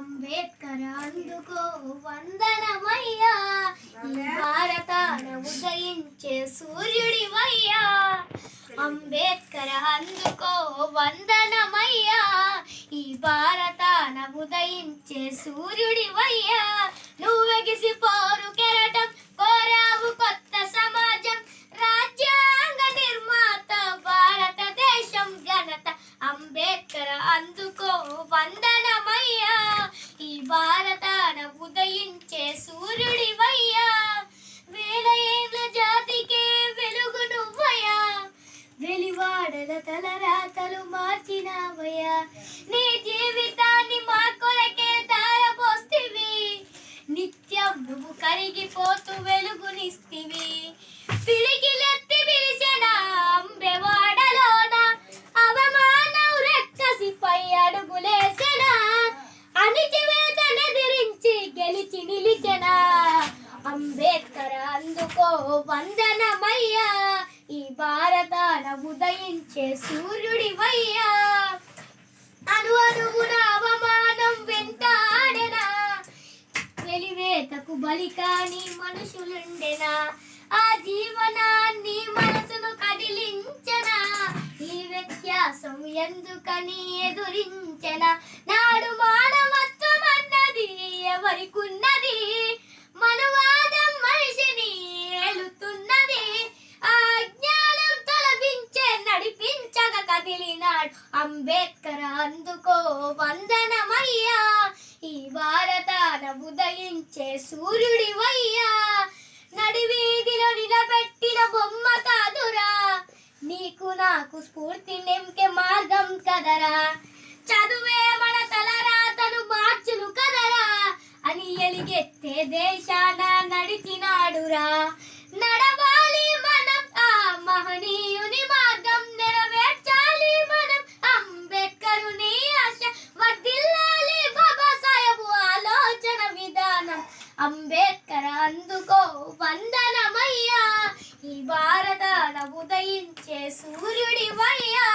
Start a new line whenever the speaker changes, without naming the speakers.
అంబేద్కర్ అందుకో వందనమయ్యా. ఈ భారతాన ఉదయించే సూర్యుడివయ్యా. అంబేద్కర్ అందుకో వందనమయ్యా. ఈ భారతాన ఉదయించే సూర్యుడివయ్యా. నువ్వెగిసి పోరు కెరటం సూర్యుడివయ్యా వేల ఏళ్ళ జాతికే వెలుగు నువ్వయ్యా. వెలివాడల తలరాతలు మార్చినావయ్యా. నీ జీవితాన్ని మా కొరకే ధారపోస్తివి. నిత్యం నువ్వు కరిగిపోతూ వెలుగునిస్తివి. వందనమయ్యా. ఈ భారతాన ఉదయించే సూర్యుడివయ్యా. అను అనుగుణ అవమానం వెంటాడెనా. వెలివేతకు బలి కాని మనుషులుండెనా. ఆ జీవనాన్ని మనసును కదిలించనా. ఈ వ్యత్యాసం ఎందుకని ఎదురించనా. అంబేద్కర్ అందుకో వందనమయ్యా. ఈ భారతాన ఉదయించే సూర్యుడివయ్యా. నడివీధిలో నిలబెట్టిన బొమ్మ కాదురా. నీకు నాకు స్ఫూర్తి నింకే మార్గం కదరా. చదువే మన తలరాతను మార్చును కదరా. అని ఎలిగెత్తే దేశాన నడిచినాడురా. నడవాలి మనం ఆ మహనీ అంబేద్కర్ అందుకో వందనమయ్యా. ఈ భారతాన ఉదయించే సూర్యుడివయ్యా.